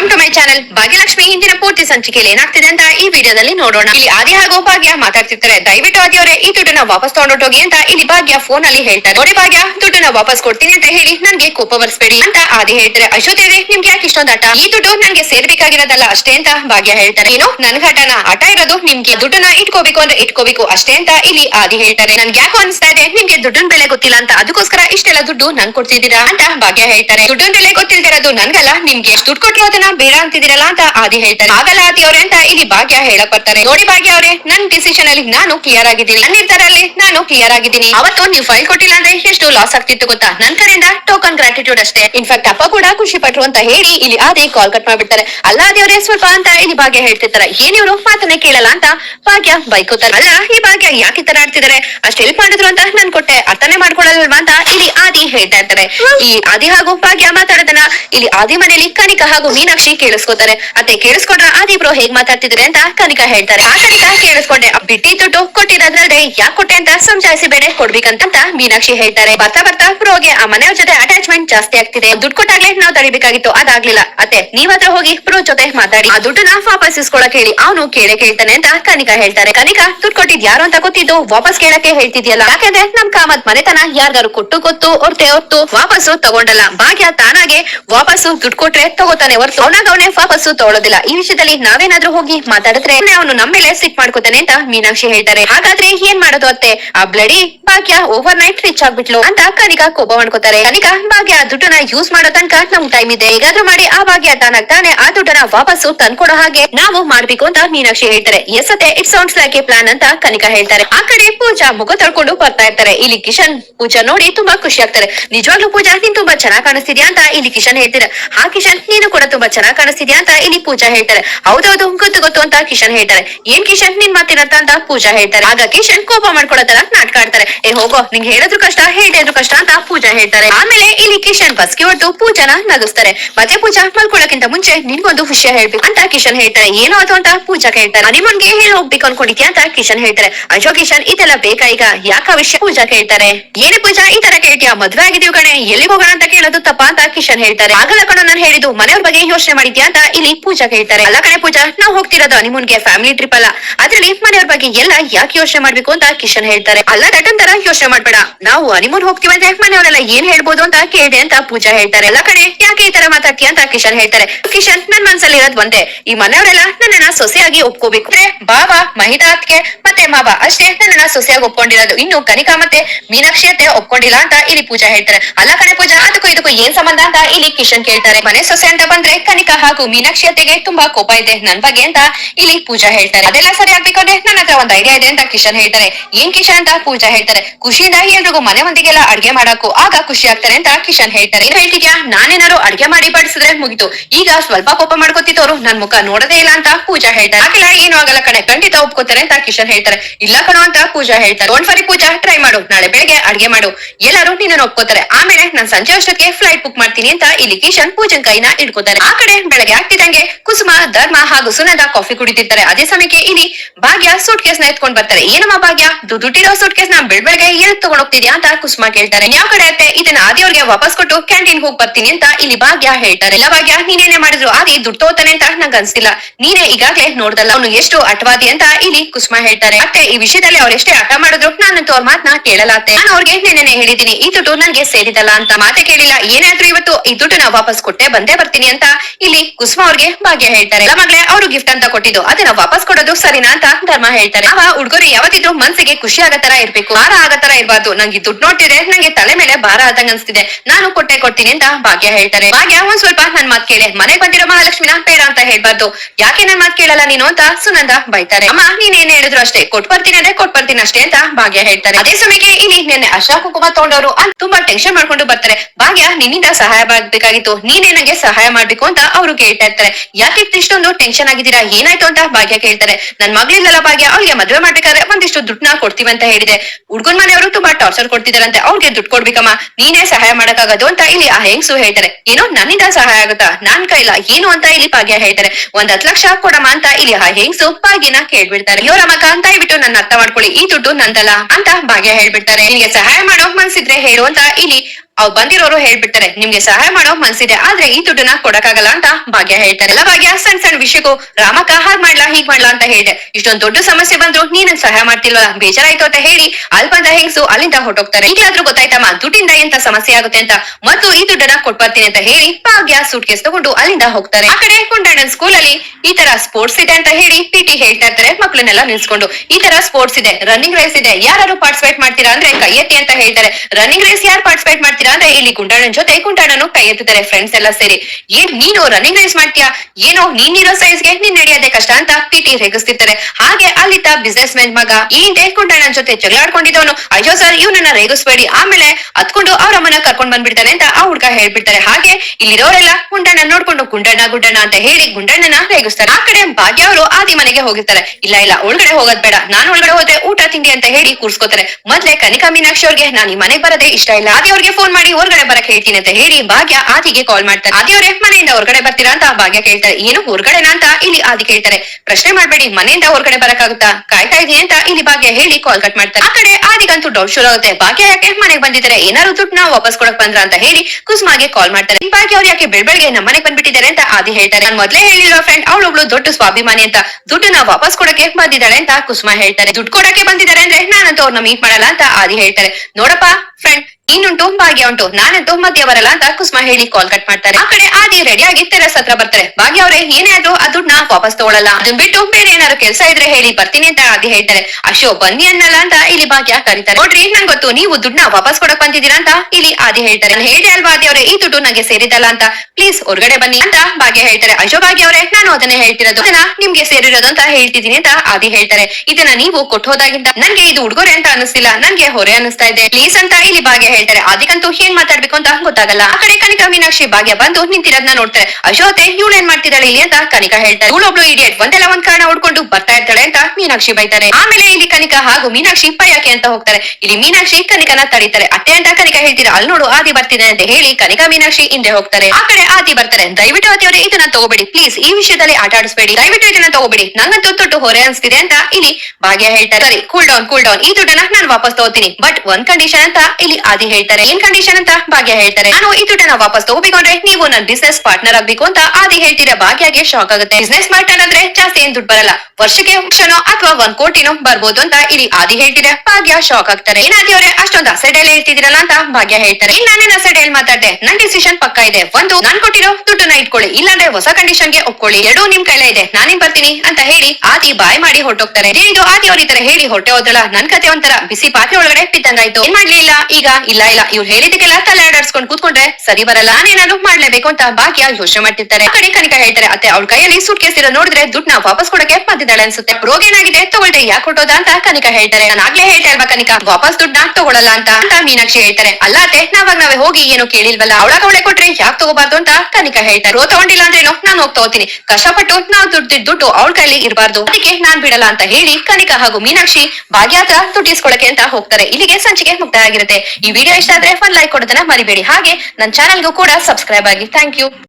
ম্যাডামটা channel Bhagyalakshmi ಹಿಂದಿನ ಪೂರ್ತಿ ಸಂಚಿಕೆಯಲ್ಲಿ ಏನಾಗ್ತಿದೆ ಅಂತ ಈ ವಿಡಿಯೋದಲ್ಲಿ ನೋಡೋಣ. ಇಲ್ಲಿ ಆದಿ ಹಾಗೂ ಭಾಗ್ಯ ಮಾತಾಡ್ತಿರ್ತಾರೆ. ದಯವಿಟ್ಟು ಆದಿಯವರೇ ಈ ದುಡ್ಡನ್ನ ವಾಪಸ್ ತಗೊಂಡೋಗಿ ಅಂತ ಇಲ್ಲಿ ಭಾಗ್ಯ ಫೋನ್ ಅಲ್ಲಿ ಹೇಳ್ತಾರೆ. ನೋಡಿ ಭಾಗ್ಯ, ದುಡ್ಡನ್ನ ವಾಪಸ್ ಕೊಡ್ತೀನಿ ಅಂತ ಹೇಳಿ ನನ್ಗೆ ಕೋಪ ಬರ್ಸ್ಬೇಡಿ ಅಂತ ಆದಿ ಹೇಳ್ತಾರೆ. ಅಶೋಕ್ ದೇವ್ರೆ ನಿಮ್ಗೆ ಯಾಕೆ ಇಷ್ಟೊಂದು ಆಟ ಈ ದುಡ್ಡು ನನ್ಗೆ ಸೇರ್ಬೇಕಾಗಿರೋದಲ್ಲ ಅಷ್ಟೇ ಅಂತ ಭಾಗ್ಯ ಹೇಳ್ತಾರೆ. ಏನು ನನ್ ಘಟನ ಆಟ ಇರೋದು ನಿಮ್ಗೆ. ದುಡ್ಡನ್ನ ಇಟ್ಕೋಬೇಕು ಅಂದ್ರೆ ಇಟ್ಕೋಬೇಕು ಅಷ್ಟೇ ಅಂತ ಇಲ್ಲಿ ಆದಿ ಹೇಳ್ತಾರೆ. ನನ್ಗೆ ಯಾಕೋ ಅನ್ಸ್ತಾ ಇದೆ, ನಿಮ್ಗೆ ದುಡ್ಡನ್ ಬೆಲೆ ಗೊತ್ತಿಲ್ಲ ಅಂತ. ಅದಕ್ಕೋಸ್ಕರ ಇಷ್ಟೆಲ್ಲ ದುಡ್ಡು ನನ್ ಕೊಡ್ತಿದ್ದೀರಾ ಅಂತ ಭಾಗ್ಯ ಹೇಳ್ತಾರೆ. ದುಡ್ಡನ್ ಬೆಲೆ ಗೊತ್ತಿಲ್ದಿರೋದು ನನ್ಗಲ್ಲ, ನಿಮ್ಗೆ ದುಡ್ಡು ಕೊಟ್ಟಿರೋದನ್ನ ಬೇಡ ಅಂತಿದ್ದೀರಲ್ಲ ಅಂತ ಆದಿ ಹೇಳ್ತಾರೆ ಆಗಲ್ಲ ಆದಿ ಅವ್ರೆ ಅಂತ ಇಲ್ಲಿ ಭಾಗ್ಯ ಹೇಳಕ್ ಬರ್ತಾರೆ ನೋಡಿ ಭಾಗ್ಯ ಅವ್ರೆ, ನನ್ ಡಿಸಿಷನ್ ಅಲ್ಲಿ ನಾನು ಕ್ಲಿಯರ್ ಆಗಿದ್ದೀನಿ. ನನ್ನ ನಿರ್ಧಾರಲ್ಲಿ ನಾನು ಕ್ಲಿಯರ್ ಆಗಿದ್ದೀನಿ. ಅವತ್ತು ನೀವು ಫೈಲ್ ಕೊಟ್ಟಿಲ್ಲ ಅಂದ್ರೆ ಎಷ್ಟು ಲಾಸ್ ಆಗ್ತಿತ್ತು ಗೊತ್ತಾ? ನನ್ ಕಡೆಯಿಂದ ಟೋಕನ್ ಗ್ರಾಟಿಟ್ಯೂಡ್ ಅಷ್ಟೇ. ಇನ್ಫ್ಯಾಕ್ಟ್ ಅಪ್ಪ ಕೂಡ ಖುಷಿ ಪಟ್ರು ಅಂತ ಹೇಳಿ ಇಲ್ಲಿ ಆದಿ ಕಾಲ್ ಕಟ್ ಮಾಡ್ಬಿಡ್ತಾರೆ. ಅಲ್ಲ ಅವ್ರೆ, ಸ್ವಲ್ಪ ಅಂತ ಇಲ್ಲಿ ಭಾಗ್ಯ ಹೇಳ್ತಿರ್ತಾರೆ. ಏನ್ ಇವ್ರು ಮಾತನ್ನ ಕೇಳಲ್ಲ ಅಂತ ಭಾಗ್ಯ ಬೈಕೋತಾರೆ. ಅಲ್ಲ, ಈ ಭಾಗ್ಯ ಯಾಕೆ ತರ ಆಡ್ತಿದಾರೆ? ಅಷ್ಟು ಹೆಲ್ಪ್ ಮಾಡಿದ್ರು ಅಂತ ನನ್ ಕೊಟ್ಟೆ. ಅರ್ಥನೆ ಮಾಡ್ಕೊಳಲ್ವಾ ಅಂತ ಇಲ್ಲಿ ಆದಿ ಹೇಳ್ತಾ ಇರ್ತಾರೆ. ಈ ಆದಿ ಹಾಗೂ ಭಾಗ್ಯ ಮಾತಾಡೋದನ್ನ ಇಲ್ಲಿ ಆದಿ ಮನೆಯಲ್ಲಿ ಕನಿಕಾ ಹಾಗೂ ಮೀನಾಕ್ಷಿ ಕೇಳಿಸ್ಕೊತಾರೆ. ಅದೇ ಕೇಳಿಸ್ಕೊಂಡ್ರ ಆದಿ ಬ್ರೋ ಹೇಗ್ ಮಾತಾಡ್ತಿದ್ರೆ ಅಂತ ಕನಿಕಾ ಹೇಳ್ತಾರೆ. ಆ ಕನಿಕಾ ಕೇಳಿಸ್ಕೊಂಡೆ. ಬಿಟ್ಟಿ ದುಡ್ಡು ಕೊಟ್ಟಿರೋದ್ರಲ್ದೆ ಯಾಕೆ ಕೊಟ್ಟೆ ಅಂತ ಸಂಜಾಯಿಸಿ ಬೇಡ ಕೊಡ್ಬೇಕಂತ ಮೀನಾಕ್ಷಿ ಹೇಳ್ತಾರೆ. ಬರ್ತಾ ಬರ್ತಾ ಪ್ರೋಗೆ ಆ ಮನೆಯವ್ರ ಜೊತೆ ಅಟ್ಯಾಚ್ಮೆಂಟ್ ಜಾಸ್ತಿ ಆಗ್ತಿದೆ. ದುಡ್ಡು ಕೊಟ್ಟಾಗ್ಲೇ ನಾವು ತಡಿಬೇಕಾಗಿತ್ತು, ಅದಾಗ್ಲಿಲ್ಲ. ಅತ್ತೆ, ನೀವ್ ಹತ್ರ ಹೋಗಿ ಪ್ರೋ ಜೊತೆ ಮಾತಾಡಿ. ಆ ದುಡ್ಡನ್ನ ವಾಪಸ್ ಇಸ್ಕೊಳಕ್ ಹೇಳಿ. ಅವನು ಕೇಳೇ ಕೇಳ್ತಾನೆ ಅಂತ ಕನಿಕಾ ಹೇಳ್ತಾರೆ. ಕನಿಕಾ, ದುಡ್ಡು ಕೊಟ್ಟಿದ್ ಯಾರು ಅಂತ ಗೊತ್ತಿದ್ದು ವಾಪಸ್ ಕೇಳಕ್ಕೆ ಹೇಳ್ತಿದ್ಯಲ್ಲ. ಯಾಕಂದ್ರೆ ನಮ್ ಕಾಮತ್ ಮನೆತನ ಯಾರ್ಗಾರು ಕೊಟ್ಟು ಗೊತ್ತು ಅವ್ರ ಹೊತ್ತು ವಾಪಸ್ಸು ತಗೊಂಡಲ್ಲ. ಭಾಗ್ಯ ತಾನಾಗೆ ವಾಪಸ್ ದುಡ್ಡು ಕೊಟ್ರೆ ತಗೋತಾನೆ ಹೊರ್ತು. ಅವನಾಗ ಅವನೇ ವಾಪಸ್ಸು ತೋಳೋದಿಲ್ಲ. ಈ ವಿಷಯದಲ್ಲಿ ನಾವೇನಾದ್ರೂ ಹೋಗಿ ಮಾತಾಡಿದ್ರೆ ಅವನು ನಮ್ಮ ಮೇಲೆ ಸಿಟ್ ಮಾಡ್ಕೋತಾನೆ ಅಂತ ಮೀನಾಕ್ಷಿ ಹೇಳ್ತಾರೆ. ಹಾಗಾದ್ರೆ ಏನ್ ಮಾಡೋದು ಅತ್ತೆ? ಆ ಬ್ಲಡಿ ಭಾಗ್ಯ ಓವರ್ ನೈಟ್ ರಿಚ್ ಆಗ್ಬಿಟ್ಲು ಅಂತ ಕನಿಕಾ ಕೋಪ ಮಾಡ್ಕೋತಾರೆ. ಕನಿಕಾ, ಭಾಗ್ಯ, ಆ ದುಡ್ಡನ್ನ ಯೂಸ್ ಮಾಡೋ ತನಕ ನಮ್ ಟೈಮ್ ಇದೆ. ಹೇಗಾದ್ರೂ ಮಾಡಿ ಆ ಭಾಗ್ಯ ತಾನಾಗ್ತಾನೆ ಆ ದುಡ್ಡನ್ನ ವಾಪಸ್ಸು ತಂದ್ಕೊಡೋ ಹಾಗೆ ನಾವು ಮಾಡ್ಬೇಕು ಅಂತ ಮೀನಾಕ್ಷಿ ಹೇಳ್ತಾರೆ. ಎಸ್ ಅತ್ತೆ it sounds like a plan ಅಂತ ಕನಿಕಾ ಹೇಳ್ತಾರೆ. ಆ ಕಡೆ ಪೂಜಾ ಮುಖ ತಳ್ಕೊಂಡು ಬರ್ತಾ ಇರ್ತಾರೆ. ಇಲ್ಲಿ ಕಿಶನ್ ಪೂಜಾ ನೋಡಿ ತುಂಬಾ ಖುಷಿ ಆಗ್ತಾರೆ. ನಿಜವಾಗ್ಲೂ ಪೂಜಾ, ನೀನ್ ತುಂಬಾ ಚೆನ್ನಾಗ್ ಕಾಣಿಸ್ತಿದ್ಯಾ ಅಂತ ಇಲ್ಲಿ ಕಿಶನ್ ಹೇಳ್ತಾರೆ ಹಾ ಕಿಶನ್, ನೀನು ಕೂಡ ತುಂಬಾ ಚೆನ್ನಾಗ್ ಕಾಣಿಸ್ತಿದ್ಯಾ ಅಂತ ಇಲ್ಲಿ ಪೂಜಾ ಹೇಳ್ತಾರೆ. ಹೌದೌದು, ಗೊತ್ತು ಗೊತ್ತು ಅಂತ ಕಿಶನ್ ಹೇಳ್ತಾರೆ. ಏನ್ ಕಿಶನ್, ನಿನ್ ಮಾತಿನರ್ಥ ಅಂತ ಪೂಜಾ ಹೇಳ್ತಾರೆ. ಆಗ ಕಿಶನ್ ಕೋಪ ಮಾಡ್ಕೊಳತರ ನಾಟಕ ಆಡ್ತಾರೆ ಏ, ಹೋಗೋ, ನಿಂಗೆ ಹೇಳಿದ್ರು ಕಷ್ಟ ಹೇಳಿದ್ರು ಕಷ್ಟ ಅಂತ ಪೂಜಾ ಹೇಳ್ತಾರೆ. ಆಮೇಲೆ ಇಲ್ಲಿ ಕಿಶನ್ ಬಸ್ಗೆ ಹೊಟ್ಟು ಪೂಜಾನ ನಗಿಸ್ತಾರೆ. ಮತ್ತೆ ಪೂಜಾ ಮಾಡ್ಕೊಳಕ್ಕಿಂತ ಮುಂಚೆ ನಿನ್ಗೊಂದು ವಿಷಯ ಹೇಳ್ಬೇಕು ಅಂತ ಕಿಶನ್ ಹೇಳ್ತಾರೆ. ಏನು ಅದು ಅಂತ ಪೂಜಾ ಕೇಳ್ತಾರೆ. ಹನಿಮನ್ಗೆ ಹೇಳಿ ಹೋಗ್ಬೇಕು ಅನ್ಕೊಂಡಿದ್ಯಾ ಅಂತ ಕಿಶನ್ ಹೇಳ್ತಾರೆ. ಅಶೋಕ್ ಕಿಶನ್, ಇದೆಲ್ಲ ಬೇಕಾ ಈಗ? ಯಾಕ ವಿಷಯ ಪೂಜಾ ಕೇಳ್ತಾರೆ? ಏನೇ ಪೂಜಾ, ಈ ತರ ಕೇಳ್ತೀಯಾ? ಮದ್ವೆ ಆಗಿದೀವಿ ಕಣೆ. ಎಲ್ಲಿಗೆ ಹೋಗೋಣ ಅಂತ ಕೇಳೋದು ತಪ್ಪಾ ಅಂತ ಕಿಶನ್ ಹೇಳ್ತಾರೆ. ಆಗಲ್ಲ ಕಣ, ನಾನು ಹೇಳಿದ್ದು. ಮನೆಯವ್ರ ಬಗ್ಗೆ ಯೋಚನೆ ಮಾಡಿದ್ಯಾ ಅಂತ ಇಲ್ಲಿ ಪೂಜಾ ಕೇಳ್ತಾರೆ. ಅಲ್ಲ ಕಣೆ ಪೂಜಾ, ನಾವು ಹೋಗ್ತಿರೋದು ಹನಿಮೂನ್ಗೆ ಫ್ಯಾಮಿಲಿ ಟ್ರಿಪ್ ಅಲ್ಲ. ಅದ್ರಲ್ಲಿ ಮನೆಯವ್ರ ಬಗ್ಗೆ ಎಲ್ಲ ಯಾಕೆ ಯೋಚನೆ ಮಾಡ್ಬೇಕು ಅಂತ ಕಿಶನ್ ಹೇಳ್ತಾರೆ. ಅಲ್ಲ ನಟನ್ ತರ ಯೋಚನೆ ಮಾಡ್ಬೇಡ. ನಾವು ಹನಿಮೂನ್ ಹೋಗ್ತೀವಿ ಅಂದ್ರೆ ಮನೆಯವರೆಲ್ಲ ಏನ್ ಹೇಳ್ಬೋದು ಅಂತ ಕೇಳಿದೆ ಅಂತ ಪೂಜಾ ಹೇಳ್ತಾರೆ. ಅಲ್ಲ ಕಣೆ, ಯಾಕೆ ಈ ತರ ಮಾತಾಡ್ತೀಯ ಅಂತ ಕಿಶನ್ ಹೇಳ್ತಾರೆ. ಕಿಶನ್, ನನ್ ಮನ್ಸಲ್ಲಿ ಇರೋದ್ ಒಂದೇ. ಈ ಮನೆಯವರೆಲ್ಲ ನನ್ನನ್ನ ಸೊಸೆಯಾಗಿ ಒಪ್ಕೋಬೇಕು. ಬಾಬಾ ಮಹಿತಾ ಅತ್ಗೆ ಮತ್ತೆ ಮಾವ ಅಷ್ಟೇ ನನ್ನ ಸೊಸೆಯಾಗಿ ಒಪ್ಕೊಂಡಿರೋದು. ಇನ್ನು ಕನಿಕಾ ಮತ್ತೆ ಮೀನಾಕ್ಷಿ ಅತ್ತೆ ಒಪ್ಕೊಂಡಿಲ್ಲ ಅಂತ ಇಲ್ಲಿ ಪೂಜಾ ಹೇಳ್ತಾರೆ. ಅಲ್ಲ ಕಡೆ ಪೂಜಾ, ಅದಕ್ಕೂ ಇದಕ್ಕೂ ಏನ್ ಸಂಬಂಧ ಅಂತ ಇಲ್ಲಿ ಕಿಶನ್ ಕೇಳ್ತಾರೆ. ಮನೆ ಸೊಸೆ ಅಂತ ಬಂದ್ರೆ ಕನಿಕಾ ಹಾಗೂ ಮೀನಾಕ್ಷಿ ಅತ್ತೆಗೆ ತುಂಬಾ ಕೋಪ ಇದೆ. ನನ್ ಬಗ್ಗೆ ಅಂತ ಇಲ್ಲಿ ಪೂಜಾ ಹೇಳ್ತಾರೆ. ಅದೆಲ್ಲ ಸರಿ ಆಗ್ಬೇಕಂದ್ರೆ ನನ್ನ ಹತ್ರ ಒಂದ್ ಐಡಿಯಾ ಇದೆ ಅಂತ ಕಿಶನ್ ಹೇಳ್ತಾರೆ. ಏನ್ ಕಿಶನ್ ಅಂತ ಪೂಜಾ ಹೇಳ್ತಾರೆ. ಖುಷಿಯಿಂದ ಎಲ್ರಿಗೂ ಮನೆ ಮಂದಿಗೆಲ್ಲ ಅಡ್ಗೆ ಮಾಡಾಕು ಆಗ ಖುಷಿ ಆಗ್ತಾರೆ ಅಂತ ಕಿಶನ್ ಹೇಳ್ತಾರೆ. ಏನ್ ಹೇಳ್ತಿದ್ಯಾ? ನಾನೇನಾರು ಅಡ್ಗೆ ಮಾಡಿ ಬಡಿಸಿದ್ರೆ ಮುಗಿತು. ಈಗ ಸ್ವಲ್ಪ ಕೋಪ ಮಾಡ್ಕೊತಿದ್ದವ್ರು ನನ್ ಮುಖ ನೋಡದೇ ಇಲ್ಲ ಅಂತ ಪೂಜಾ ಹೇಳ್ತಾರೆ. ಆಗಿಲ್ಲ ಏನು ಆಗಲ್ಲ ಕಣೆ. ಖಂಡಿತ ಒಪ್ಕೋತಾರೆ ಅಂತ ಕಿಶನ್ ಹೇಳ್ತಾರೆ. ಇಲ್ಲ ಕಣೋ ಅಂತ ಪೂಜಾ ಹೇಳ್ತಾರೆ. ಡೋಂಟ್ ಫರಿ ಪೂಜಾ ಟ್ರೈ ಮಾಡು. ನಾಳೆ ಬೆಳಗ್ಗೆ ಅಡ್ಗೆ ಮಾಡು. ಎಲ್ಲರೂ ನಿನ್ನ ಒಪ್ಕೋತಾರೆ. ಆಮೇಲೆ ನಾನ್ ಸಂಜೆ ಅಷ್ಟೊತ್ತಿಗೆ ಫ್ಲೈಟ್ ಬುಕ್ ಮಾಡ್ತೀನಿ ಅಂತ ಇಲ್ಲಿ ಕಿಶನ್ ಪೂಜನ್ ಕೈನ ಇಟ್ಕೋತಾರೆ ಆ ಕಡೆ ಬೆಳಗ್ಗೆ ಆಗ್ತಿದ್ದಂಗೆ ಕುಸುಮ, ಧರ್ಮ ಹಾಗೂ ಸುನದ ಕಾಫಿ ಕುಡಿತಿರ್ತಾರೆ. ಅದೇ ಸಮಯಕ್ಕೆ ಇಲ್ಲಿ ಭಾಗ್ಯ ಸೂಟ್ ಕೇಸ್ನ ಎತ್ಕೊಂಡ್ ಬರ್ತಾರೆ. ಏನಮ್ಮ ಭಾಗ್ಯ? ದುಡ್ಡಿರೋ ಸೂಟ್ ಕೇಸ್ನ ಬೆಳ್ ಬೆಳಗ್ಗೆ ಏನ್ ತಗೊಂಡ್ ಹೋಗ್ತಿದ್ಯಾ ಅಂತ ಕುಸುಮ ಕೇಳ್ತಾರೆ. ಯಾವ ಕಡೆ ಅತ್ತೆ? ಇದನ್ನ ಆದಿಯವ್ರಿಗೆ ವಾಪಸ್ ಕೊಟ್ಟು ಕ್ಯಾಂಟೀನ್ ಹೋಗಿ ಬರ್ತೀನಿ ಅಂತ ಇಲ್ಲಿ ಭಾಗ್ಯ ಹೇಳ್ತಾರೆ. ಇಲ್ಲ ಭಾಗ್ಯ ನೀನೇನೆ ಮಾಡಿದ್ರು ಆದಿ ದುಡ್ಡು ತೋತಾನೆ ಅಂತ ನಂಗೆ ಅನ್ಸಿಲ್ಲ ನೀನೇ ಈಗಾಗ್ಲೇ ನೋಡ್ದಲ್ಲ, ಅವನು ಎಷ್ಟು ಅಟವಾದಿ ಅಂತ ಇಲ್ಲಿ ಕುಸುಮ ಹೇಳ್ತಾರೆ. ಮತ್ತೆ ಈ ವಿಷಯದಲ್ಲಿ ಅವ್ರು ಎಷ್ಟೇ ಹಠ ಮಾಡಿದ್ರು ನಾನಂತೂ ಅವ್ರ ಮಾತನ್ನ ಕೇಳಲ್ಲ ಅತ್ತೆ. ನಾನು ಅವ್ರಿಗೆ ನೆನ್ನೆ ಹೇಳಿದೀನಿ, ಈ ದುಡ್ಡು ನನ್ಗೆ ಸೇರಿದಲ್ಲ ಅಂತ ಮಾತೆ ಕೇಳಿಲ್ಲ. ಏನಾದ್ರೂ ಇವತ್ತು ಈ ದುಡ್ಡನ್ನ ವಾಪಸ್ ಕೊಟ್ಟೆ ಬಂದೇ ಬರ್ತೀನಿ ಅಂತ ಇಲ್ಲಿ ಕುಸುಮ ಅವ್ರಿಗೆ ಭಾಗ್ಯ ಹೇಳ್ತಾರೆ. ಮಗಳೇ, ಅವರು ಗಿಫ್ಟ್ ಅಂತ ಕೊಟ್ಟಿದ್ದು. ಅದನ್ನ ವಾಪಸ್ ಕೊಡೋದು ಸರಿನಾ ಅಂತ ಧರ್ಮ ಹೇಳ್ತಾರೆ. ಅವ ಹುಡುಗರು ಯಾವತ್ತಿದ್ರು ಮನ್ಸಿಗೆ ಖುಷಿ ಆಗೋ ತರ ಇರ್ಬೇಕು. ಭಾರ ಆಗತರ ಇರ್ಬಾರ್ದು. ನಂಗೆ ದುಡ್ಡು ನೋಡ್ತಿದ್ರೆ ನಂಗೆ ತಲೆ ಮೇಲೆ ಭಾರ ಆದಂಗ ಅನ್ಸ್ತಿದೆ. ನಾನು ಕೊಟ್ಟೆ ಕೊಡ್ತೀನಿ ಅಂತ ಭಾಗ್ಯ ಹೇಳ್ತಾರೆ. ಭಾಗ್ಯ, ಒಂದ್ ಸ್ವಲ್ಪ ನನ್ ಮಾತ್ ಕೇಳೆ. ಮನೆಗ್ ಬಂದಿರೋ ಮಹಾಲಕ್ಷ್ಮಿನ ಬೇಡ ಅಂತ ಹೇಳ್ಬಾರ್ದು. ಯಾಕೆ ನನ್ ಮಾತ್ ಕೇಳಲ್ಲ ನೀನು ಅಂತ ಸುನಂದ ಬೈತಾರೆ. ಅಮ್ಮ, ನೀನ್ ಏನ್ ಹೇಳಿದ್ರು ಅಷ್ಟೇ? ಕೊಟ್ ಬರ್ತೀನಿ ಅಂದ್ರೆ ಕೊಟ್ ಬರ್ತೀನಿ ಅಷ್ಟೇ ಅಂತ ಭಾಗ್ಯ ಹೇಳ್ತಾರೆ. ಅದೇ ಸಮಯಕ್ಕೆ ಇಲ್ಲಿ ನಿನ್ನೆ ಅಶಾ ಕುಂಕುಮ ತಗೊಂಡವರು ತುಂಬಾ ಟೆನ್ಷನ್ ಮಾಡ್ಕೊಂಡು ಬರ್ತಾರೆ. ಭಾಗ್ಯ, ನಿನ್ನಿಂದ ಸಹಾಯ ಆಗ್ಬೇಕಾಗಿತ್ತು ನೀನೇ ನಂಗೆ ಸಹಾಯ ಮಾಡ್ಬೇಕು ಅಂತ ಅವರು ಕೇಳ್ತಾ ಇರ್ತಾರೆ. ಯಾಕೆ ಇಷ್ಟೊಂದು ಟೆನ್ಷನ್ ಆಗಿದ್ದೀರಾ? ಏನಾಯ್ತು ಅಂತ ಭಾಗ್ಯ ಕೇಳ್ತಾರೆ. ನನ್ ಮಗಳಿಲ್ಲಲ್ಲ ಭಾಗ್ಯ ಅವ್ರಿಗೆ ಮದ್ವೆ ಮಾಡ್ಬೇಕಾದ್ರೆ ಒಂದಿಷ್ಟು ದುಡ್ಡನ್ನ ಕೊಡ್ತೀವಿ ಅಂತ ಹೇಳಿದೆ. ಹುಡ್ಗನ್ ಮನೆಯವರು ತುಂಬಾ ಟಾರ್ಚರ್ ಕೊಡ್ತಿದಾರಂತೆ. ಅವ್ರಿಗೆ ದುಡ್ಡು ಕೊಡ್ಬೇಕಮ್ಮ. ನೀನೇ ಸಹಾಯ ಮಾಡಕ್ಕಾಗದು ಅಂತ ಇಲ್ಲಿ ಆ ಹೆಂಗ್ಸು ಹೇಳ್ತಾರೆ. ಏನೋ ನನ್ನಿಂದ ಸಹಾಯ ಆಗುತ್ತಾ? ನಾನ್ ಕೈಲ ಏನು ಅಂತ ಇಲ್ಲಿ ಭಾಗ್ಯ ಹೇಳ್ತಾರೆ. ಒಂದ್ ಹತ್ ಲಕ್ಷ ಕೊಡಮ್ಮ ಅಂತ ಇಲ್ಲಿ ಆ ಹೆಂಗ್ಸು ಭಾಗ್ಯನ ಕೇಳ್ಬಿಡ್ತಾರೆ. ಅಯ್ಯೋ ಮಕ್ಕ ಅಂತ ಹೇಳ್ಬಿಟ್ಟು ನನ್ನ ಅರ್ಥ ಮಾಡ್ಕೊಳ್ಳಿ. ಈ ದುಡ್ಡು ನಂದಲ್ಲ ಅಂತ ಭಾಗ್ಯ ಹೇಳ್ಬಿಡ್ತಾರೆ. ನಿನಗೆ ಸಹಾಯ ಮಾಡೋ ಮನ್ಸಿದ್ರೆ ಹೇಳು ಅಂತ ಇಲ್ಲಿ ಅವ್ ಬಂದಿರೋರು ಹೇಳ್ಬಿಡ್ತಾರೆ, ನಿಮ್ಗೆ ಸಹಾಯ ಮಾಡೋ ಮನ್ಸಿದೆ, ಆದ್ರೆ ಈ ದುಡ್ಡನ್ನ ಕೊಡಕ್ಕಾಗಲ್ಲ ಅಂತ ಭಾಗ್ಯ ಹೇಳ್ತಾರೆ. ಎಲ್ಲ ಭಾಗ್ಯ ಸಣ್ಣ ಸಣ್ಣ ವಿಷಯಕ್ಕೂ ರಾಮಕ್ಕ ಹಾಗ್ ಮಾಡ್ಲಾ, ಹೀಗ್ ಮಾಡ್ಲಾ ಅಂತ ಹೇಳಿದೆ. ಇಷ್ಟೊಂದ್ ದೊಡ್ಡ ಸಮಸ್ಯೆ ಬಂದ್ರು ನೀನ್ ಸಹಾಯ ಮಾಡ್ತಿಲ್ವಲ್ಲ ಬೇಜಾರಾಯ್ತು ಅಂತ ಹೇಳಿ ಅಲ್ಪಂದ ಹೆಂಗ್ಸು ಅಲ್ಲಿಂದ ಹೊರಟೋಗ್ತಾರೆ. ಆದ್ರೂ ಗೊತ್ತಾಯ್ತಮ್ಮ, ದುಡ್ಡಿಂದ ಎಂತ ಸಮಸ್ಯೆ ಆಗುತ್ತೆ ಅಂತ ಮತ್ತು ಈ ದುಡ್ಡನ್ನ ಕೊಟ್ಬರ್ತೀನಿ ಅಂತ ಹೇಳಿ ಭಾಗ್ಯ ಸೂಟ್ ಕೇಸ್ ತಗೊಂಡು ಅಲ್ಲಿಂದ ಹೋಗ್ತಾರೆ. ಆ ಕಡೆ ಕುಂಡಣ್ಣನ್ ಸ್ಕೂಲ್ ಅಲ್ಲಿ ಈ ತರ ಸ್ಪೋರ್ಟ್ಸ್ ಇದೆ ಅಂತ ಹೇಳಿ ಪಿಟಿ ಹೇಳ್ತಾ ಇರ್ತಾರೆ ಮಕ್ಕಳನ್ನೆಲ್ಲ ನಿಲ್ಸ್ಕೊಂಡು. ಈ ತರ ಸ್ಪೋರ್ಟ್ಸ್ ಇದೆ ರನ್ನಿಂಗ್ ರೇಸ್ ಇದೆ ಯಾರು ಪಾರ್ಟಿಸಿಪೇಟ್ ಮಾಡ್ತೀರಾ ಅಂದ್ರೆ ಕೈ ಅಂತ ಹೇಳ್ತಾರೆ. ರನ್ನಿಂಗ್ ರೇಸ್ ಯಾರು ಪಾರ್ಟಿಸಿಪೇಟ್ ಮಾಡ್ತೀರಾ? ಅಂದ್ರೆ ಇಲ್ಲಿ ಗುಂಡಾಣನ್ ಜೊತೆ ಗುಂಡಣ್ಣನು ಕೈ ಎತ್ತಿದ್ದಾರೆ ಫ್ರೆಂಡ್ಸ್ ಎಲ್ಲ ಸೇರಿ. ಏನ್ ನೀನು ರನ್ನಿಂಗ್ ರೇಸ್ ಮಾಡ್ತೀಯಾ? ಏನೋ ನೀನ್ ಇರೋ ಸೈಜ್ಗೆ ನೀನ್ ನಡೆಯೋದೇ ಕಷ್ಟ ಅಂತ ಪಿಟಿ ರೇಗಿಸ್ತಿರ್ತಾರೆ. ಹಾಗೆ ಅಲ್ಲಿದ್ದ ಬಿಸ್ನೆಸ್ ಮ್ಯಾನ್ ಮಗ, ಈ ಹಿಂದೆ ಗುಂಡಣ್ಣನ್ ಜೊತೆ ಜಗಳಾಡ್ಕೊಂಡಿದ್ದವನು, ಅಯ್ಯೋ ಸರ್ ಇವನನ್ನ ರೇಗಿಸ್ಬೇಡಿ. ಆಮೇಲೆ ಅತ್ಕೊಂಡು ಅವ್ರ ಅಮ್ಮನ ಕರ್ಕೊಂಡ್ ಬಂದ್ಬಿಡ್ತಾನೆ ಅಂತ ಆ ಹುಡ್ಗ ಹೇಳ್ಬಿಡ್ತಾರೆ. ಹಾಗೆ ಇಲ್ಲಿರೋರೆಲ್ಲ ಗುಂಡಣ್ಣ ನೋಡ್ಕೊಂಡು ಗುಂಡಣ್ಣ ಗುಂಡಣ್ಣ ಅಂತ ಹೇಳಿ ಗುಂಡಣ್ಣನ ರೇಗಿಸ್ತಾರೆ. ಆ ಕಡೆ ಭಾಗ್ಯ ಅವರು ಆದಿ ಮನೆಗೆ ಹೋಗಿರ್ತಾರೆ. ಇಲ್ಲ ಇಲ್ಲ, ಒಳಗಡೆ ಹೋಗೋದ್ ಬೇಡ. ನಾನ್ ಒಳಗಡೆ ಹೋದ್ರೆ ಊಟ, ತಿಂಡಿ ಅಂತ ಹೇಳಿ ಕೂರ್ಸ್ಕೋತಾರೆ. ಮೊದ್ಲೇ ಕನಿಕಾ ಮೀನಾಕ್ಷಿ ಅವ್ರಿಗೆ, ನಾನ್ ಈ ಮನೆಗ್ ಬರೋದೇ ಇಷ್ಟ ಇಲ್ಲ. ಆದಿ ಅವ್ರಿಗೆ ಫೋನ್ ಮಾಡಿ ಹೊರಗಡೆ ಬರಕ್ ಹೇಳ್ತೀನಿ ಅಂತ ಹೇಳಿ ಭಾಗ್ಯ ಆದಿಗೆ ಕಾಲ್ ಮಾಡ್ತಾರೆ ಆದಿ ಅವ್ರೆ ಮನೆಯಿಂದ ಹೊರಗಡೆ ಬರ್ತೀರಾ ಅಂತ ಭಾಗ್ಯ ಕೇಳ್ತಾರೆ ಏನು ಹೊರಗಡೆ ಅಂತ ಇಲ್ಲಿ ಆದಿ ಕೇಳ್ತಾರೆ. ಪ್ರಶ್ನೆ ಮಾಡ್ಬೇಡಿ, ಮನೆಯಿಂದ ಹೊರಗಡೆ ಬರಕ್ಕಾಗುತ್ತಾ? ಕಾಯ್ತಾ ಇದೀನಿ ಅಂತ ಇಲ್ಲಿ ಭಾಗ್ಯ ಹೇಳಿ ಕಾಲ್ ಕಟ್ ಮಾಡ್ತಾರೆ ಆ ಕಡೆ ಆದಿಗಂತೂ ಡೌಟ್ ಶುರು ಆಗುತ್ತೆ. ಭಾಗ್ಯ ಯಾಕೆ ಮನೆಗೆ ಬಂದಿದ್ದಾರೆ? ಏನಾದ್ರು ದುಡ್ಡು ವಾಪಸ್ ಕೊಡಕ್ ಬಂದ್ರ ಅಂತ ಹೇಳಿ ಕುಸುಮಾಗೆ ಕಾಲ್ ಮಾಡ್ತಾರೆ ಭಾಗ್ಯ ಅವ್ರು ಯಾಕೆ ಬೆಳಬೆಳಗ್ಗೆ ನಮ್ಮ ಮನೆಗೆ ಬಂದ್ಬಿಟ್ಟಿದ್ದಾರೆ ಅಂತ ಆದಿ ಹೇಳ್ತಾರೆ ನಾನು ಮೊದ್ಲೇ ಹೇಳಿರೋ ಫ್ರೆಂಡ್ ಅವಳೊಬ್ಳು ದೊಡ್ಡ ಸ್ವಾಭಿಮಾನಿ ಅಂತ. ದುಡ್ಡನ್ನ ವಾಪಸ್ ಕೊಡಕ್ಕೆ ಬಂದಿದ್ದಾಳೆ ಅಂತ ಕುಸುಮಾ ಹೇಳ್ತಾರೆ ದುಡ್ಡು ಕೊಡಕ್ಕೆ ಬಂದಿದ್ದಾರೆ ಅಂದ್ರೆ ನಾನಂತೂ ಅವ್ರನ್ನ ಮೀಟ್ ಮಾಡಲ್ಲ ಅಂತ ಆದಿ ಹೇಳ್ತಾರೆ ನೋಡಪ್ಪ ಫ್ರೆಂಡ್ ನೀನುಂಟು ಭಾಗ್ಯ ಉಂಟು. ನಾನಂತೂ ಮಧ್ಯ ಬರಲ್ಲ ಅಂತ ಕುಸುಮಾ ಹೇಳಿ ಕಾಲ್ ಕಟ್ ಮಾಡ್ತಾರೆ. ಆ ಕಡೆ ಆದಿ ರೆಡಿ ಆಗಿ ಟೆರಸ್ ಹತ್ರ ಬರ್ತಾರೆ. ಭಾಗ್ಯ ಅವರೇ, ಏನೇ ಆ ದುಡ್ಡನ್ನ ವಾಪಸ್ ತಗೊಳಲ್ಲ. ಅದನ್ ಬಿಟ್ಟು ಬೇರೆ ಏನಾದ್ರು ಕೆಲಸ ಇದ್ರೆ ಹೇಳಿ ಬರ್ತೀನಿ ಅಂತ ಆದಿ ಹೇಳ್ತಾರೆ. ಅಶೋ ಬನ್ನಿ ಅನ್ನಲ್ಲ ಅಂತ ಇಲ್ಲಿ ಭಾಗ್ಯ ಕರೀತಾರೆ. ನೋಡ್ರಿ ನಂಗೆ ಗೊತ್ತು? ನೀವು ದುಡ್ಡನ್ನ ವಾಪಸ್ ಕೊಡಕ್ ಬಂದಿದ್ದೀರಾ ಅಂತ ಇಲ್ಲಿ ಆದಿ ಹೇಳ್ತಾರೆ. ನಾನು ಹೇಳಿದೆ ಅಲ್ವಾ ಆದಿ ಅವರೇ, ಈ ದುಡ್ಡು ನಂಗೆ ಸೇರಿದಲ್ಲ ಅಂತ. ಪ್ಲೀಸ್ ಹೊರಗಡೆ ಬನ್ನಿ ಅಂತ ಭಾಗ್ಯ ಹೇಳ್ತಾರೆ. ಅಶೋ ಭಾಗ್ಯ ಅವರೇ, ನಾನು ಅದನ್ನ ಹೇಳ್ತಿರೋದು. ಅದನ್ನ ನಿಮ್ಗೆ ಸೇರಿರೋದು ಅಂತ ಹೇಳ್ತಿದ್ದೀನಿ ಅಂತ ಆದಿ ಹೇಳ್ತಾರೆ. ಇದನ್ನ ನೀವು ಕೊಟ್ಟೋದಾಗಿಂದ ನನ್ಗೆ ಇದು ಉಡುಗೊರೆ ಅಂತ ಅನಿಸ್ತಿಲ್ಲ. ನನ್ಗೆ ಹೊರೆ ಅನಿಸ್ತಾ ಇದೆ. ಪ್ಲೀಸ್ ಅಂತ ಇಲ್ಲಿ ಭಾಗ್ಯ ಹೇಳ್ತಾರೆ. ಅದಕ್ಕಂತೂ ಏನ್ ಮಾತಾಡ್ಬೇಕು ಅಂತ ಗೊತ್ತಾಗಲ್ಲ. ಆ ಕಡೆ ಕನಿಕಾ ಮೀನಾಕ್ಷಿ ಭಾಗ್ಯ ಬಂದು ನಿಂತಿರೋದನ್ನ ನೋಡ್ತಾರೆ. ಅಶೋತೆ ಇವಳು ಏನ್ ಮಾಡ್ತಿದ್ದಾಳೆ ಇಲ್ಲಿ ಅಂತ ಕನಿಕಾ ಹೇಳ್ತಾರೆ ಇವಳೊಬ್ಳು ಇಡಿಯಟ್ ಒಂದೆಲ್ಲ ಒಂದ್ ಕಾರಣ ಹುಡ್ಕೊಂಡು ಬರ್ತಾ ಇರ್ತಾಳೆ ಅಂತ ಮೀನಾಕ್ಷಿ ಬೈತಾರೆ. ಆಮೇಲೆ ಇಲ್ಲಿ ಕನಿಕಾ ಹಾಗೂ ಮೀನಾಕ್ಷಿ ಪಯಾಕೆ ಅಂತ ಹೋಗ್ತಾರೆ. ಇಲ್ಲಿ ಮೀನಾಕ್ಷಿ ಕನಿಕನ ತಡೀತಾರೆ. ಅತ್ತೆ ಅಂತ ಕನಿಕಾ ಹೇಳ್ತೀರಾ? ಅಲ್ಲಿ ನೋಡು, ಆದಿ ಬರ್ತಿದೆ ಅಂತ ಹೇಳಿ ಕನಿಕಾ ಮೀನಾಕ್ಷಿ ಹಿಂದೆ ಹೋಗ್ತಾರೆ. ಆ ಕಡೆ ಆದಿ ಬರ್ತಾರೆ. ದಯವಿಟ್ಟು ಆದಿಯವರೇ ಇದನ್ನ ತಗೋಬೇಡಿ. ಪ್ಲೀಸ್, ಈ ವಿಷಯದಲ್ಲಿ ಆಟ ಆಡಿಸ್ಬೇಡಿ. ದಯವಿಟ್ಟು ಇದನ್ನ ತಗೋಬೇಡಿ. ನಂಗಂತೂ ತೊಟ್ಟು ಹೊರೆ ಅನ್ಸ್ತಿದೆ ಅಂತ ಇಲ್ಲಿ ಭಾಗ್ಯ ಹೇಳ್ತಾರೆ. ಸರಿ ಕೂಲ್ ಡೌನ್ ಕೂಲ್ ಡೌನ್ ಈ ದುಡ್ಡನ್ನ ನಾನು ವಾಪಸ್ ತಗೋತೀನಿ. ಬಟ್ ಒಂದ್ ಕಂಡೀಷನ್ ಅಂತ ಇಲ್ಲಿ ಆದಿ ಹೇಳ್ತಾರೆ, ಏನ್ ಕಂಡೀಷನ್ ಅಂತ? ಭಾಗ್ಯ ಹೇಳ್ತಾರೆ. ನಾನು ಈ ದುಡ್ಡನ್ನ ವಾಪಸ್ ತಗೋಬೇಕಂದ್ರೆ ನೀವು ನನ್ನ ಬಿಸ್ನೆಸ್ ಪಾರ್ಟ್ನರ್ ಆಗ್ಬೇಕು ಅಂತ ಆದಿ ಹೇಳ್ತೀರಾ ಭಾಗ್ಯಗೆ ಶಾಕ್ ಆಗುತ್ತೆ. ಬಿಸ್ನೆಸ್ ಅಂದ್ರೆ ಜಾಸ್ತಿ ಏನ್ ದುಡ್ಡು ಬರಲ್ಲ. ವರ್ಷಕ್ಕೆ ಲಕ್ಷನೋ ಅಥವಾ ಒಂದ್ ಕೋಟಿನೋ ಬರ್ಬೋದು ಅಂತ ಇಲ್ಲಿ ಆದಿ ಹೇಳ್ತೀರಾ ಭಾಗ್ಯ ಶಾಕ್ ಆಗ್ತಾರೆ. ಏನಾದಿ ಅವ್ರೆ, ಅಷ್ಟೊಂದು ಅಸೆಡೇಲ್ ಹೇಳ್ತಿದಿರಲ್ಲ ಅಂತ ಭಾಗ್ಯ ಹೇಳ್ತಾರೆ. ಈಗ ನಾನೇನ್ ಹೇಳಿ ಮಾತಾಡ್ದೆ? ನನ್ ಡಿಸಿಷನ್ ಪಕ್ಕ ಇದೆ. ಒಂದು, ನಾನ್ ಕೊಟ್ಟಿರೋ ದುಡ್ಡನ್ನ ಇಟ್ಕೊಳ್ಳಿ. ಇಲ್ಲಾಂದ್ರೆ ಹೊಸ ಕಂಡೀಷನ್ಗೆ ಒಪ್ಕೊಳ್ಳಿ. ಎರಡೂ ನಿಮ್ ಕೈಲೇ ಇದೆ. ನಾನೇನ್ ಬರ್ತೀನಿ ಅಂತ ಹೇಳಿ ಆದಿ ಬಾಯ್ ಮಾಡಿ ಹೊರಟೋಗ್ತಾರೆ. ಇದು ಆದಿ ಅವ್ರ ಈ ತರ ಹೇಳಿ ಹೊಟ್ಟೆ ಹೋದ್ರಲ್ಲ ನನ್ ಕತೆ ಒಂಥರ ಬಿಸಿ ಪಾತ್ರೆ ಒಳಗಡೆ ಬಿದ್ದಂಗಾಯ್ತು. ಏನ್ ಮಾಡ್ಲಿಲ್ಲ? ಈಗ ಇಲ್ಲ ಇಲ್ಲ. ಇವ್ರು ಹೇಳಿದಕ್ಕೆಲ್ಲ ತಲೆ ಆಡಾಡ್ಸ್ಕೊಂಡ್ ಕೂತ್ಕೊಂಡ್ರೆ ಸರಿ ಬರಲ್ಲ. ನಾನೇನಾದ್ರು ಮಾಡ್ಲೇಬೇಕು ಅಂತ ಭಾಗ್ಯ ಯೋಚನೆ ಮಾಡ್ತಿರ್ತಾರೆ. ಆ ಕಡೆ ಕನಿಕ ಹೇಳ್ತಾರೆ, ಅತ್ತೆ, ಅವ್ಳ ಕೈಯಲ್ಲಿ ಸೂಟ್ ಕೇಸ್ ಇರೋ ನೋಡಿದ್ರೆ ದುಡ್ಡನ್ನ ವಾಪಸ್ ಕೊಡಕ್ಕೆ ಬಂದಿದ್ದಾಳೆ ಅನ್ಸುತ್ತೆ. ರೋಗ ಏನಾಗಿದೆ? ತಗೊಳ್ದೆ ಯಾಕೆ ಕೊಟ್ಟೋದ? ಅಂತ ಕನಿಕ ಹೇಳ್ತಾರೆ. ನಾನು ಆಗ್ಲೇ ಹೇಳ್ತಾ ಇಲ್ವಾ ಕನಿಕ, ವಾಪಸ್ ದುಡ್ಡನ್ನ ತಗೊಳಲ್ಲ ಅಂತ. ಅಂತ ಮೀನಾಕ್ಷಿ ಹೇಳ್ತಾರೆ. ಅಲ್ಲ, ಅತ್ತೆ, ನಾವಾಗ ನಾವೇ ಹೋಗಿ ಏನು ಕೇಳಿಲ್ವಲ್ಲ ಅವಳಾಗ ಅವಳೆ ಕೊಟ್ರೆ ಯಾಕೆ ತಗೋಬಾರ್ದು? ಅಂತ ಕನಿಕ ಹೇಳ್ತಾರೆ. ರೋ, ತಗೊಂಡಿಲ್ಲ ಅಂದ್ರೇನು ನಾನು ಹೋಗ್ತಾ ತಗೋತೀನಿ. ಕಷ್ಟಪಟ್ಟು ನಾವು ದುಡ್ಡು ದುಡ್ಡು ಅವಳ ಕೈಲಿ ಇರಬಾರ್ದು. ಅದಕ್ಕೆ ನಾನ್ ಬಿಡಲ್ಲ ಅಂತ ಹೇಳಿ ಕನಿಕ ಹಾಗೂ ಮೀನಾಕ್ಷಿ ಭಾಗ್ಯ ಹತ್ರ ದುಡ್ಡು ಅಂತ ಹೋಗ್ತಾರೆ. ಇಲ್ಲಿಗೆ ಸಂಚಿಕೆ ಮುಕ್ತಾಯ ಆಗಿರುತ್ತೆ. ಈ ವಿಡಿಯೋ ಇಷ್ಟ ಆದ್ರೆ ಫನ್ ಲೈಕ್ ಕೊಡೋದನ್ನ ಮರಿಬೇಡಿ. ಹಾಗೆ ನನ್ನ ಚಾನಲ್ಗೂ ಕೂಡ ಸಬ್ಸ್ಕ್ರೈಬ್ ಆಗಿ. Thank you